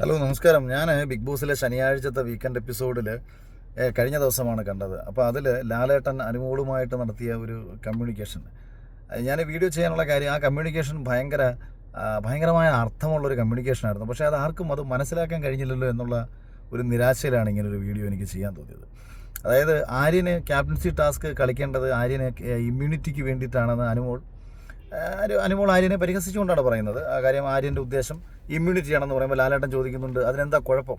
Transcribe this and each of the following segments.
Hello നമസ്കാരം. ഞാൻ big ബോസിലെ ശനിയാഴ്ചത്തെ weekend എപ്പിസോഡിൽ കഴിഞ്ഞ ദിവസമാണ് കണ്ടത്. അപ്പോൾ അതിൽ ലാലേട്ടൻ അനുമോളുമായിട്ട് നടത്തിയ ഒരു കമ്മ്യൂണിക്കേഷൻ ഞാൻ വീഡിയോ ചെയ്യാനുള്ള കാര്യം ആ കമ്മ്യൂണിക്കേഷൻ ഭയങ്കര ഭയങ്കരമായ അർത്ഥമുള്ളൊരു കമ്മ്യൂണിക്കേഷൻ ആയിരുന്നു. പക്ഷേ അത് ആർക്കും അത് മനസ്സിലാക്കാൻ കഴിഞ്ഞില്ലല്ലോ എന്നുള്ള ഒരു നിരാശയിലാണ് ഇങ്ങനെ ഒരു വീഡിയോ എനിക്ക് ചെയ്യാൻ തോന്നിയത്. അതായത് ആര്യന് ക്യാപ്റ്റൻസി ടാസ്ക് കളിക്കേണ്ടത് ആര്യന് ഇമ്മ്യൂണിറ്റിക്ക് വേണ്ടിയിട്ടാണെന്ന് അനുമോൾ അനുമോൾ ആര്യനെ പരിഹസിച്ചുകൊണ്ടാണ് പറയുന്നത്. ആ കാര്യം ആര്യന്റെ ഉദ്ദേശം ഇമ്മ്യൂണിറ്റി ആണെന്ന് പറയുമ്പോൾ ലാലേട്ടൻ ചോദിക്കുന്നുണ്ട് അതിനെന്താ കുഴപ്പം?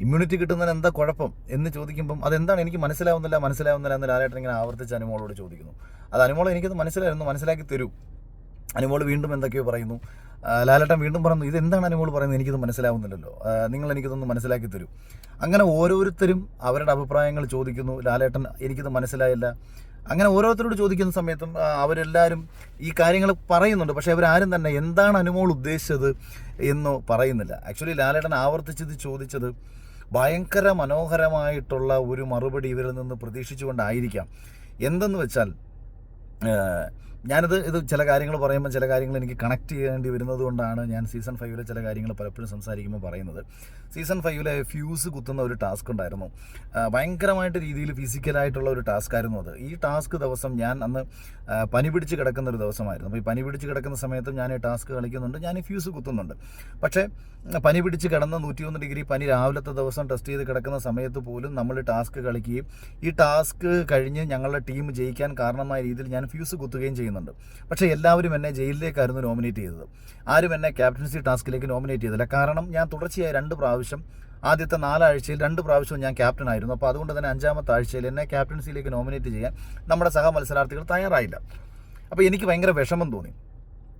ഇമ്മ്യൂണിറ്റി കിട്ടുന്നതിന് എന്താ കുഴപ്പം? എന്ന് ചോദിക്കുമ്പം അതെന്താണ്? എനിക്ക് മനസ്സിലാവുന്നില്ല മനസ്സിലാവുന്നില്ല എന്ന് ലാലേട്ടൻ ഇങ്ങനെ ആവർത്തിച്ച് അനുമോളോട് ചോദിക്കുന്നു. അത് അനുമോൾ എനിക്കത് മനസ്സിലായിരുന്നു മനസ്സിലാക്കി തരൂ. അനുമോൾ വീണ്ടും എന്തൊക്കെയോ പറയുന്നു. ലാലേട്ടൻ വീണ്ടും പറഞ്ഞു ഇത് എന്താണ് അനുമോൾ പറയുന്നത്? എനിക്കിത് മനസ്സിലാവുന്നില്ലല്ലോ. നിങ്ങൾ എനിക്കിതൊന്ന് മനസ്സിലാക്കി തരൂ. അങ്ങനെ ഓരോരുത്തരും അവരുടെ അഭിപ്രായങ്ങൾ ചോദിക്കുന്നു. ലാലേട്ടൻ എനിക്കിത് മനസ്സിലായില്ല. അങ്ങനെ ഓരോരുത്തരോട് ചോദിക്കുന്ന സമയത്തും അവരെല്ലാവരും ഈ കാര്യങ്ങൾ പറയുന്നുണ്ട്. പക്ഷേ അവരാരും തന്നെ എന്താണ് അനുമോൾ ഉദ്ദേശിച്ചത് എന്ന് പറയുന്നില്ല. ആക്ച്വലി ലാലേട്ടൻ ആവർത്തിച്ചത് ചോദിച്ചത് ഭയങ്കര മനോഹരമായിട്ടുള്ള ഒരു മറുപടി ഇവരിൽ നിന്ന് പ്രതീക്ഷിച്ചുകൊണ്ടായിരിക്കാം. എന്തെന്ന് വെച്ചാൽ ഞാനിത് ഇത് ചില കാര്യങ്ങൾ പറയുമ്പോൾ ചില കാര്യങ്ങൾ എനിക്ക് കണക്ട് ചെയ്യേണ്ടി വരുന്നത് കൊണ്ടാണ് ഞാൻ സീസൺ ഫൈവിലെ ചില കാര്യങ്ങൾ പലപ്പോഴും സംസാരിക്കുമ്പോൾ പറയുന്നത്. സീസൺ ഫൈവിലെ ഫ്യൂസ് കുത്തുന്ന ഒരു ടാസ്ക് ഉണ്ടായിരുന്നു. ഭയങ്കരമായിട്ട് രീതിയിൽ ഫിസിക്കലായിട്ടുള്ള ഒരു ടാസ്ക് ആയിരുന്നു അത്. ഈ ടാസ്ക് ദിവസം ഞാൻ അന്ന് പനി പിടിച്ച് കിടക്കുന്ന ഒരു ദിവസമായിരുന്നു. അപ്പോൾ ഈ പനി പിടിച്ച് കിടക്കുന്ന സമയത്തും ഞാൻ ഈ ടാസ്ക് കളിക്കുന്നുണ്ട്. ഞാൻ ഈ ഫ്യൂസ് കുത്തുന്നുണ്ട്. പക്ഷേ പനി പിടിച്ച് കിടന്ന നൂറ്റിയൊന്ന് ഡിഗ്രി പനി രാവിലത്തെ ദിവസം ടെസ്റ്റ് ചെയ്ത് കിടക്കുന്ന സമയത്ത് പോലും നമ്മൾ ടാസ്ക് കളിക്കുകയും ഈ ടാസ്ക് കഴിഞ്ഞ് ഞങ്ങളുടെ ടീം ജയിക്കാൻ കാരണമായ രീതിയിൽ ഞാൻ ഫ്യൂസ് കുത്തുകയും ചെയ്യുന്നുണ്ട്. പക്ഷേ എല്ലാവരും എന്നെ ജയിലിലേക്കായിരുന്നു നോമിനേറ്റ് ചെയ്തത്. ആരും എന്നെ ക്യാപ്റ്റൻസി ടാസ്കിലേക്ക് നോമിനേറ്റ് ചെയ്തില്ല. കാരണം ഞാൻ തുടർച്ചയായി രണ്ട് പ്രാവശ്യം ആദ്യത്തെ നാലാഴ്ചയിൽ രണ്ട് പ്രാവശ്യവും ഞാൻ ക്യാപ്റ്റൻ ആയിരുന്നു. അപ്പോൾ അതുകൊണ്ട് തന്നെ അഞ്ചാമത്തെ ആഴ്ചയിൽ എന്നെ ക്യാപ്റ്റൻസിയിലേക്ക് നോമിനേറ്റ് ചെയ്യാൻ നമ്മുടെ സഹ മത്സരാർത്ഥികൾ തയ്യാറായില്ല. അപ്പോൾ എനിക്ക് ഭയങ്കര വിഷമം തോന്നി.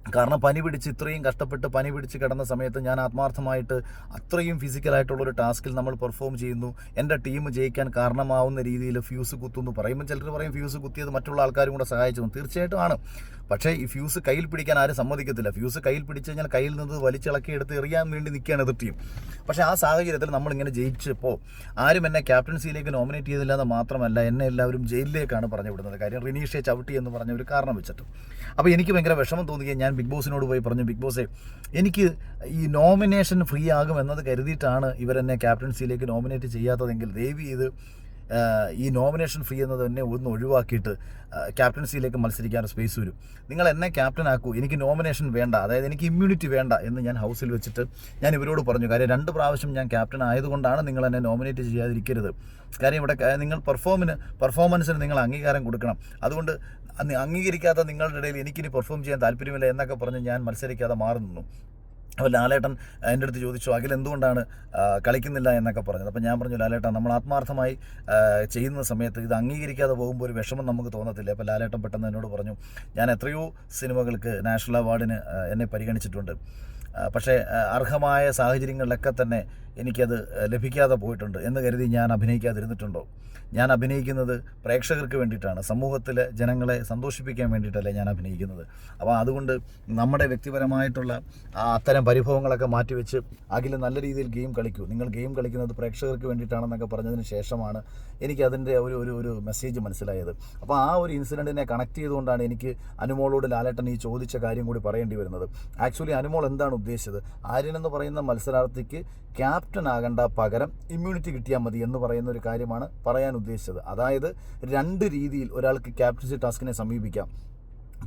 കാരണം പനി പിടിച്ച് ഇത്രയും കഷ്ടപ്പെട്ട് പനി പിടിച്ച് കിടന്ന സമയത്ത് ഞാൻ ആത്മാർത്ഥമായിട്ട് അത്രയും ഫിസിക്കലായിട്ടുള്ളൊരു ടാസ്കിൽ നമ്മൾ പെർഫോം ചെയ്യുന്നു. എന്റെ ടീം ജയിക്കാൻ കാരണമാവുന്ന രീതിയിൽ ഫ്യൂസ് കുത്തുന്നു. പറയുമ്പോൾ ചിലർ പറയും ഫ്യൂസ് കുത്തിയത് മറ്റുള്ള ആൾക്കാരും കൂടെ സഹായിച്ചു തീർച്ചയായിട്ടും ആണ്. പക്ഷേ ഈ ഫ്യൂസ് കയ്യിൽ പിടിക്കാൻ ആരും സമ്മതിക്കത്തില്ല. ഫ്യൂസ് കയ്യിൽ പിടിച്ച് കഴിഞ്ഞാൽ കയ്യിൽ നിന്ന് വലിച്ചിളക്കി എടുത്ത് എറിയാൻ വേണ്ടി നിൽക്കുകയാണ് എതിർ ടീം പക്ഷേ ആ സാഹചര്യത്തിൽ നമ്മളിങ്ങനെ ജയിച്ചപ്പോൾ ആരും എന്നെ ക്യാപ്റ്റൻസിയിലേക്ക് നോമിനേറ്റ് ചെയ്തില്ല എന്ന് മാത്രമല്ല എന്നെ എല്ലാവരും ജയിലിലേക്കാണ് പറഞ്ഞു വിടുന്നത് കാര്യം റിനീഷെ ചവിട്ടി എന്ന് പറഞ്ഞ ഒരു കാരണം വെച്ചിട്ട്. അപ്പോൾ എനിക്ക് ഭയങ്കര വിഷമം തോന്നുകയും ഞാൻ ബിഗ് ബോസിനോട് പോയി പറഞ്ഞു ബിഗ് ബോസേ എനിക്ക് ഈ നോമിനേഷൻ ഫ്രീ ആകും എന്നത് കരുതിയിട്ടാണ് ഇവരെന്നെ ക്യാപ്റ്റൻസിയിലേക്ക് നോമിനേറ്റ് ചെയ്യാത്തതെങ്കിൽ ദേവി ഇത് ഈ നോമിനേഷൻ ഫ്രീ എന്നത് എന്നെ ഒന്ന് ഒഴിവാക്കിയിട്ട് ക്യാപ്റ്റൻസിയിലേക്ക് മത്സരിക്കാൻ സ്പേസ് വരും. നിങ്ങൾ എന്നെ ക്യാപ്റ്റൻ ആക്കൂ എനിക്ക് നോമിനേഷൻ വേണ്ട അതായത് എനിക്ക് ഇമ്മ്യൂണിറ്റി വേണ്ട എന്ന് ഞാൻ ഹൗസിൽ വെച്ചിട്ട് ഞാൻ ഇവരോട് പറഞ്ഞു. കാര്യം രണ്ട് പ്രാവശ്യം ഞാൻ ക്യാപ്റ്റൻ ആയതുകൊണ്ടാണ് നിങ്ങൾ എന്നെ നോമിനേറ്റ് ചെയ്യാതിരിക്കരുത്. കാര്യം ഇവിടെ നിങ്ങൾ പെർഫോമിന് പെർഫോമൻസിന് നിങ്ങൾ അംഗീകാരം കൊടുക്കണം. അതുകൊണ്ട് അംഗീകരിക്കാത്ത നിങ്ങളുടെ ഇടയിൽ എനിക്കിനി പെർഫോം ചെയ്യാൻ താല്പര്യമില്ല എന്നൊക്കെ പറഞ്ഞ് ഞാൻ മത്സരിക്കാതെ മാറി നിന്നു. അപ്പോൾ ലാലേട്ടൻ എന്റെ അടുത്ത് ചോദിച്ചു അഖിൽ എന്തുകൊണ്ടാണ് കളിക്കുന്നില്ല എന്നൊക്കെ പറഞ്ഞത്? അപ്പോൾ ഞാൻ പറഞ്ഞു ലാലേട്ടൻ നമ്മൾ ആത്മാർത്ഥമായി ചെയ്യുന്ന സമയത്ത് ഇത് അംഗീകരിക്കാതെ പോകുമ്പോൾ ഒരു വിഷമം നമുക്ക് തോന്നത്തില്ല. അപ്പോൾ ലാലേട്ടൻ പെട്ടെന്ന് എന്നോട് പറഞ്ഞു ഞാൻ എത്രയോ സിനിമകൾക്ക് നാഷണൽ അവാർഡിന് എന്നെ പരിഗണിച്ചിട്ടുണ്ട്. പക്ഷേ അർഹമായ സാഹചര്യങ്ങളിലൊക്കെ തന്നെ എനിക്കത് ലഭിക്കാതെ പോയിട്ടുണ്ട് എന്ന് കരുതി ഞാൻ അഭിനയിക്കാതിരുന്നിട്ടുണ്ടോ? ഞാൻ അഭിനയിക്കുന്നത് പ്രേക്ഷകർക്ക് വേണ്ടിയിട്ടാണ്. സമൂഹത്തിലെ ജനങ്ങളെ സന്തോഷിപ്പിക്കാൻ വേണ്ടിയിട്ടല്ലേ ഞാൻ അഭിനയിക്കുന്നത്. അപ്പോൾ അതുകൊണ്ട് നമ്മുടെ വ്യക്തിപരമായിട്ടുള്ള അത്തരം പരിഭവങ്ങളൊക്കെ മാറ്റിവെച്ച് അഖിൽ നല്ല രീതിയിൽ ഗെയിം കളിക്കൂ. നിങ്ങൾ ഗെയിം കളിക്കുന്നത് പ്രേക്ഷകർക്ക് വേണ്ടിയിട്ടാണെന്നൊക്കെ പറഞ്ഞതിന് ശേഷമാണ് എനിക്ക് അതിന്റെ ഒരു ഒരു ഒരു മെസ്സേജ് മനസ്സിലായത്. അപ്പോൾ ആ ഒരു ഇൻസിഡന്റിനെ കണക്ട് ചെയ്തുകൊണ്ടാണ് എനിക്ക് അനുമോളോട് ലാലേട്ടൻ ഈ ചോദിച്ച കാര്യം കൂടി പറയേണ്ടി വരുന്നത്. ആക്ച്വലി അനുമോൾ എന്താണ് ഉദ്ദേശിച്ചത്? ആര്യൻ എന്ന് പറയുന്ന മത്സരാർത്ഥിക്ക് ക്യാപ്റ്റൻ ആകണ്ട പകരം ഇമ്മ്യൂണിറ്റി കിട്ടിയാൽ മതി എന്ന് പറയുന്ന ഒരു കാര്യമാണ് പറയാൻ ഉദ്ദേശിച്ചത്. അതായത് രണ്ട് രീതിയിൽ ഒരാൾക്ക് ക്യാപ്റ്റൻസി ടാസ്കിനെ സമീപിക്കാം.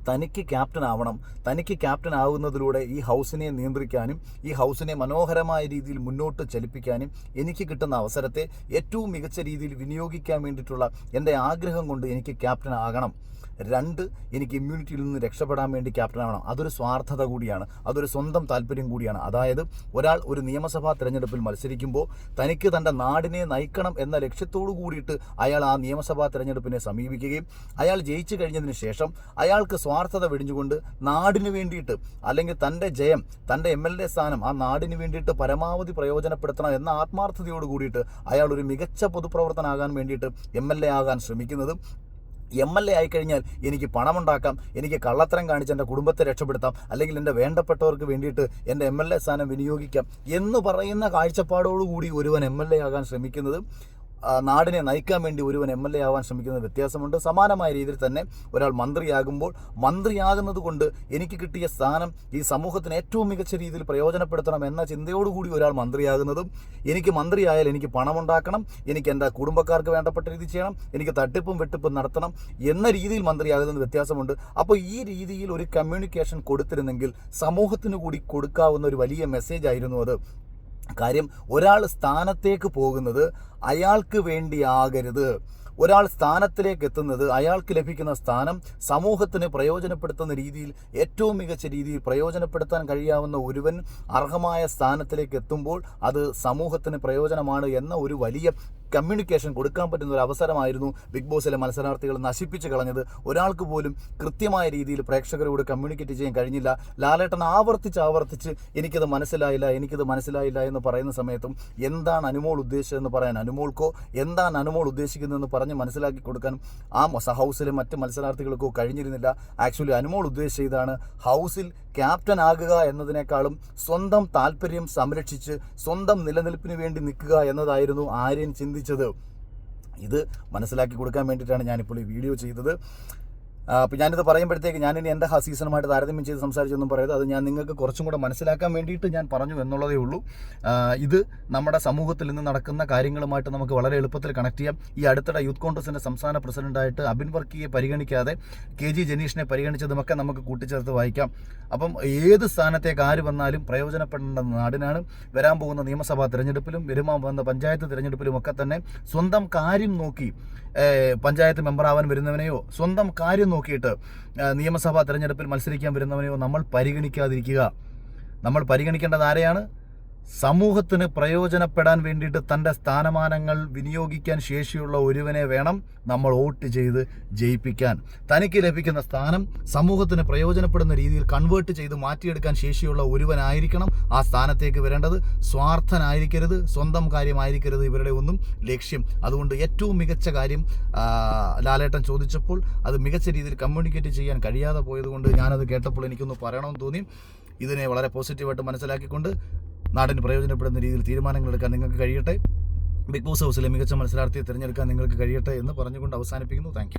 തനിക്ക് ക്യാപ്റ്റൻ ആവണം. തനിക്ക് ക്യാപ്റ്റൻ ആവുന്നതിലൂടെ ഈ ഹൗസിനെ നിയന്ത്രിക്കാനും ഈ ഹൗസിനെ മനോഹരമായ രീതിയിൽ മുന്നോട്ട് ചലിപ്പിക്കാനും എനിക്ക് കിട്ടുന്ന അവസരത്തെ ഏറ്റവും മികച്ച രീതിയിൽ വിനിയോഗിക്കാൻ വേണ്ടിയിട്ടുള്ള എന്റെ ആഗ്രഹം കൊണ്ട് എനിക്ക് ക്യാപ്റ്റൻ ആകണം. രണ്ട് എനിക്ക് ഇമ്മ്യൂണിറ്റിയിൽ നിന്ന് രക്ഷപ്പെടാൻ വേണ്ടി ക്യാപ്റ്റനാവണം അതൊരു സ്വാർത്ഥത കൂടിയാണ്. അതൊരു സ്വന്തം താല്പര്യം കൂടിയാണ്. അതായത് ഒരാൾ ഒരു നിയമസഭാ തെരഞ്ഞെടുപ്പിൽ മത്സരിക്കുമ്പോൾ തനിക്ക് തന്റെ നാടിനെ നയിക്കണം എന്ന ലക്ഷ്യത്തോടു കൂടിയിട്ട് അയാൾ ആ നിയമസഭാ തെരഞ്ഞെടുപ്പിനെ സമീപിക്കുകയും അയാൾ ജയിച്ചു കഴിഞ്ഞതിന് ശേഷം അയാൾക്ക് സ്വാർത്ഥത വെടിഞ്ഞുകൊണ്ട് നാടിന് വേണ്ടിയിട്ട് അല്ലെങ്കിൽ തന്റെ ജയം തന്റെ എം എൽ എ സ്ഥാനം ആ നാടിന് വേണ്ടിയിട്ട് പരമാവധി പ്രയോജനപ്പെടുത്തണം എന്ന ആത്മാർത്ഥതയോട് കൂടിയിട്ട് അയാൾ ഒരു മികച്ച പൊതുപ്രവർത്തനാകാൻ വേണ്ടിയിട്ട് എം എൽ എ ആകാൻ ശ്രമിക്കുന്നതും എം എൽ എ ആയിക്കഴിഞ്ഞാൽ എനിക്ക് പണമുണ്ടാക്കാം എനിക്ക് കള്ളത്തരം കാണിച്ച് എന്റെ കുടുംബത്തെ രക്ഷപ്പെടുത്താം അല്ലെങ്കിൽ എന്റെ വേണ്ടപ്പെട്ടവർക്ക് വേണ്ടിയിട്ട് എന്റെ എം എൽ എ സ്ഥാനം വിനിയോഗിക്കാം എന്ന് പറയുന്ന കാഴ്ചപ്പാടോടുകൂടി ഒരുവൻ എം എൽ എ ആകാൻ ശ്രമിക്കുന്നത് നാടിനെ നയിക്കാൻ വേണ്ടി ഒരുവൻ എം എൽ എ ആവാൻ ശ്രമിക്കുന്ന വ്യത്യാസമുണ്ട്. സമാനമായ രീതിയിൽ തന്നെ ഒരാൾ മന്ത്രിയാകുമ്പോൾ മന്ത്രിയാകുന്നത് കൊണ്ട് എനിക്ക് കിട്ടിയ സ്ഥാനം ഈ സമൂഹത്തിന് ഏറ്റവും മികച്ച രീതിയിൽ പ്രയോജനപ്പെടുത്തണം എന്ന ചിന്തയോടുകൂടി ഒരാൾ മന്ത്രിയാകുന്നതും എനിക്ക് മന്ത്രിയായാൽ എനിക്ക് പണമുണ്ടാക്കണം എനിക്ക് എന്റെ കുടുംബക്കാർക്ക് വേണ്ടപ്പെട്ട രീതി ചെയ്യണം എനിക്ക് തട്ടിപ്പും വെട്ടിപ്പും നടത്തണം എന്ന രീതിയിൽ മന്ത്രിയാകുന്നത് വ്യത്യാസമുണ്ട്. അപ്പോൾ ഈ രീതിയിൽ ഒരു കമ്മ്യൂണിക്കേഷൻ കൊടുത്തിരുന്നെങ്കിൽ സമൂഹത്തിന് കൂടി കൊടുക്കാവുന്ന ഒരു വലിയ മെസ്സേജ് ആയിരുന്നു അത്. കാര്യം ഒരാൾ സ്ഥാനത്തേക്ക് പോകുന്നത് അയാൾക്ക് വേണ്ടിയാകരുത്. ഒരാൾ സ്ഥാനത്തിലേക്ക് എത്തുന്നത് അയാൾക്ക് ലഭിക്കുന്ന സ്ഥാനം സമൂഹത്തിന് പ്രയോജനപ്പെടുത്തുന്ന രീതിയിൽ ഏറ്റവും മികച്ച രീതിയിൽ പ്രയോജനപ്പെടുത്താൻ കഴിയാവുന്ന ഒരുവൻ അർഹമായ സ്ഥാനത്തിലേക്ക് എത്തുമ്പോൾ അത് സമൂഹത്തിന് പ്രയോജനമാണ് എന്ന ഒരു വലിയ കമ്മ്യൂണിക്കേഷൻ കൊടുക്കാൻ പറ്റുന്ന ഒരു അവസരമായിരുന്നു ബിഗ് ബോസിലെ മത്സരാർത്ഥികൾ നശിപ്പിച്ച് കളഞ്ഞത്. ഒരാൾക്ക് പോലും കൃത്യമായ രീതിയിൽ പ്രേക്ഷകരോട് കമ്മ്യൂണിക്കേറ്റ് ചെയ്യാൻ കഴിഞ്ഞില്ല. ലാലേട്ടൻ ആവർത്തിച്ച് ആവർത്തിച്ച് എനിക്കത് മനസ്സിലായില്ല എനിക്കത് മനസ്സിലായില്ല എന്ന് പറയുന്ന സമയത്തും എന്താണ് അനുമോൾ ഉദ്ദേശിച്ചതെന്ന് പറയാൻ അനുമോൾക്കോ എന്താണ് അനുമോൾ ഉദ്ദേശിക്കുന്നതെന്ന് പറഞ്ഞ് മനസ്സിലാക്കി കൊടുക്കാൻ ആ ഹൗസിലെ മറ്റ് മത്സരാർത്ഥികൾക്കോ കഴിഞ്ഞിരുന്നില്ല. ആക്ച്വലി അനുമോൾ ഉദ്ദേശിച്ച ഇതാണ്. ഹൗസിൽ ക്യാപ്റ്റൻ ആകുക എന്നതിനേക്കാളും സ്വന്തം താല്പര്യം സംരക്ഷിച്ച് സ്വന്തം നിലനിൽപ്പിന് വേണ്ടി നിൽക്കുക എന്നതായിരുന്നു ആര്യൻ ചിന്തിച്ചത്. ഇത് മനസ്സിലാക്കി കൊടുക്കാൻ വേണ്ടിയിട്ടാണ് ഞാനിപ്പോൾ ഈ വീഡിയോ ചെയ്തത്. അപ്പോൾ ഞാനിത് പറയുമ്പോഴത്തേക്ക് ഞാനിനി എന്റെ ആ സീസണുമായിട്ട് താരതമ്യം ചെയ്ത് സംസാരിച്ചൊന്നും പറയരുത്. അത് ഞാൻ നിങ്ങൾക്ക് കുറച്ചും കൂടെ മനസ്സിലാക്കാൻ വേണ്ടിയിട്ട് ഞാൻ പറഞ്ഞു എന്നുള്ളതേ ഉള്ളൂ. ഇത് നമ്മുടെ സമൂഹത്തിൽ നിന്ന് നടക്കുന്ന കാര്യങ്ങളുമായിട്ട് നമുക്ക് വളരെ എളുപ്പത്തിൽ കണക്ട് ചെയ്യാം. ഈ അടുത്തിടെ യൂത്ത് കോൺഗ്രസിന്റെ സംസ്ഥാന പ്രസിഡന്റായിട്ട് അബിൻ വർക്കിയെ പരിഗണിക്കാതെ കെ ജി ജനീഷിനെ പരിഗണിച്ചതുമൊക്കെ നമുക്ക് കൂട്ടിച്ചേർത്ത് വായിക്കാം. അപ്പം ഏത് സ്ഥാനത്തേക്ക് ആര് വന്നാലും പ്രയോജനപ്പെടേണ്ട നാടിനാണ്. വരാൻ പോകുന്ന നിയമസഭാ തിരഞ്ഞെടുപ്പിലും വരുമാൻ പോകുന്ന പഞ്ചായത്ത് തിരഞ്ഞെടുപ്പിലും ഒക്കെ തന്നെ സ്വന്തം കാര്യം നോക്കി പഞ്ചായത്ത് മെമ്പറാവാൻ വരുന്നവനെയോ സ്വന്തം കാര്യം നോക്കിയിട്ട് നിയമസഭാ തെരഞ്ഞെടുപ്പിൽ മത്സരിക്കാൻ വരുന്നവനെയോ നമ്മൾ പരിഗണിക്കാതിരിക്കുക. നമ്മൾ പരിഗണിക്കേണ്ടത് ആരെയാണ്? സമൂഹത്തിന് പ്രയോജനപ്പെടാൻ വേണ്ടിയിട്ട് തന്റെ സ്ഥാനമാനങ്ങൾ വിനിയോഗിക്കാൻ ശേഷിയുള്ള ഒരുവനെ വേണം നമ്മൾ വോട്ട് ചെയ്ത് ജയിപ്പിക്കാൻ. തനിക്ക് ലഭിക്കുന്ന സ്ഥാനം സമൂഹത്തിന് പ്രയോജനപ്പെടുന്ന രീതിയിൽ കൺവേർട്ട് ചെയ്ത് മാറ്റിയെടുക്കാൻ ശേഷിയുള്ള ഒരുവനായിരിക്കണം ആ സ്ഥാനത്തേക്ക് വരേണ്ടത്. സ്വാർത്ഥനായിരിക്കരുത് സ്വന്തം കാര്യമായിരിക്കരുത് ഇവരുടെ ഒന്നും ലക്ഷ്യം. അതുകൊണ്ട് ഏറ്റവും മികച്ച കാര്യം ലാലേട്ടൻ ചോദിച്ചപ്പോൾ അത് മികച്ച രീതിയിൽ കമ്മ്യൂണിക്കേറ്റ് ചെയ്യാൻ കഴിയാതെ പോയതുകൊണ്ട് ഞാനത് കേട്ടപ്പോൾ എനിക്കൊന്ന് പറയണമെന്ന് തോന്നി. ഇതിനെ വളരെ പോസിറ്റീവായിട്ട് മനസ്സിലാക്കിക്കൊണ്ട് നാടിന് പ്രയോജനപ്പെടുന്ന രീതിയിൽ തീരുമാനങ്ങൾ എടുക്കാൻ നിങ്ങൾക്ക് കഴിയട്ടെ. ബിഗ് ബോസ് ഹൗസിലെ മികച്ച മത്സരാർത്ഥിയെ തിരഞ്ഞെടുക്കാൻ നിങ്ങൾക്ക് കഴിയട്ടെ എന്ന് പറഞ്ഞുകൊണ്ട് അവസാനിപ്പിക്കുന്നു. താങ്ക്